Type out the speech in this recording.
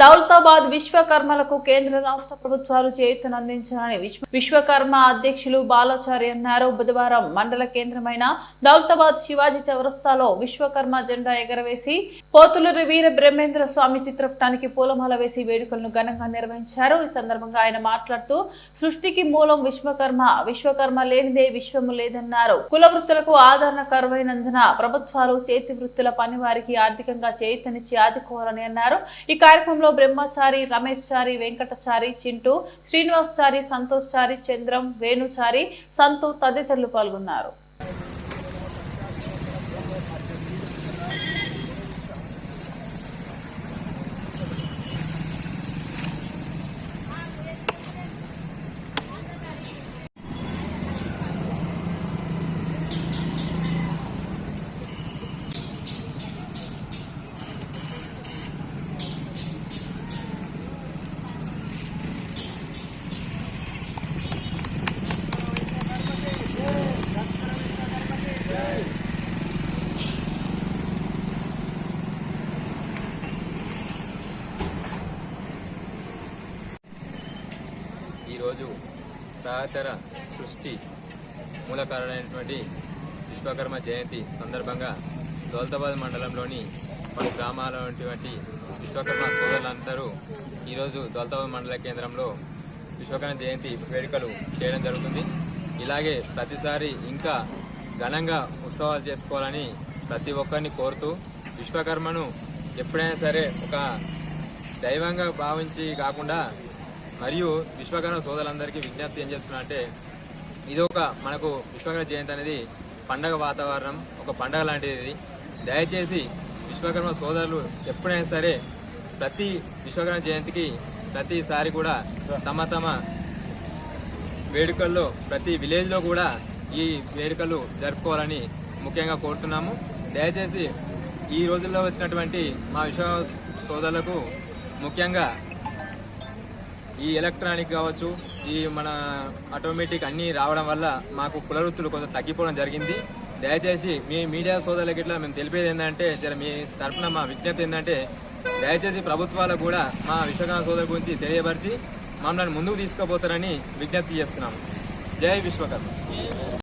దౌలతాబాద్ విశ్వకర్మలకు కేంద్ర రాష్ట్ర ప్రభుత్వాలు చేయూతను అందించాలని విశ్వకర్మ అధ్యక్షులు బాలాచారి అన్నారు. బుధవారం మండల కేంద్రమైన దౌలతాబాద్ శివాజీ చౌరస్తాలో విశ్వకర్మ జెండా ఎగరవేసి పోతులూరు వీర బ్రహ్మేంద్ర స్వామి చిత్రపటానికి పూలమాల వేసి వేడుకలను ఘనంగా నిర్వహించారు. ఈ సందర్భంగా ఆయన మాట్లాడుతూ సృష్టికి మూలం విశ్వకర్మ విశ్వకర్మ లేనిదే విశ్వము లేదన్నారు. కుల వృత్తులకు ఆదరణ కరువైనందున ప్రభుత్వాలు చేతి వృత్తుల పని వారికి ఆర్థికంగా చేయూతనిచ్చి ఆదుకోవాలని అన్నారు. ఈ కార్యక్రమంలో బ్రహ్మచారి రమేష్ చారి వెంకటచారి చింటూ శ్రీనివాస్ చారి సంతోష్ చారి చంద్రం వేణుచారి సంతు తదితరులు పాల్గొన్నారు. ఈరోజు సహచర సృష్టి మూలకారణమైనటువంటి విశ్వకర్మ జయంతి సందర్భంగా దౌలతాబాద్ మండలంలోని పలు గ్రామాల ఉన్నటువంటి విశ్వకర్మ సోదరులందరూ ఈరోజు దౌలతాబాద్ మండల కేంద్రంలో విశ్వకర్మ జయంతి వేడుకలు చేయడం జరుగుతుంది. ఇలాగే ప్రతిసారి ఇంకా ఘనంగా ఉత్సవాలు చేసుకోవాలని ప్రతి ఒక్కరిని కోరుతూ విశ్వకర్మను ఎప్పుడైనా సరే ఒక దైవంగా భావించి కాకుండా మరియు విశ్వకర్మ సోదరులందరికీ విజ్ఞప్తి ఏం చేస్తున్నా అంటే ఇది ఒక మనకు విశ్వకర్మ జయంతి అనేది పండగ వాతావరణం ఒక పండగ లాంటిది. దయచేసి విశ్వకర్మ సోదరులు ఎప్పుడైనా సరే ప్రతి విశ్వకర్మ జయంతికి ప్రతిసారి కూడా తమ తమ వేడుకల్లో ప్రతి విలేజ్లో కూడా ఈ వేడుకలు జరుపుకోవాలని ముఖ్యంగా కోరుతున్నాము. దయచేసి ఈ రోజుల్లో వచ్చినటువంటి మా విశ్వ సోదరులకు ముఖ్యంగా ఈ ఎలక్ట్రానిక్ కావచ్చు ఈ మన ఆటోమేటిక్ అన్నీ రావడం వల్ల మాకు కుల కొంచెం తగ్గిపోవడం జరిగింది. దయచేసి మీ మీడియా సోదరులకి ఇట్లా మేము తెలిపేది ఏంటంటే జర మీ తరఫున మా విజ్ఞప్తి ఏంటంటే దయచేసి ప్రభుత్వాలకు కూడా మా విశ్వకర్మ సోదరు గురించి తెలియపరిచి మమ్మల్ని ముందుకు తీసుకుపోతారని విజ్ఞప్తి చేస్తున్నాము. జై విశ్వకర్మ.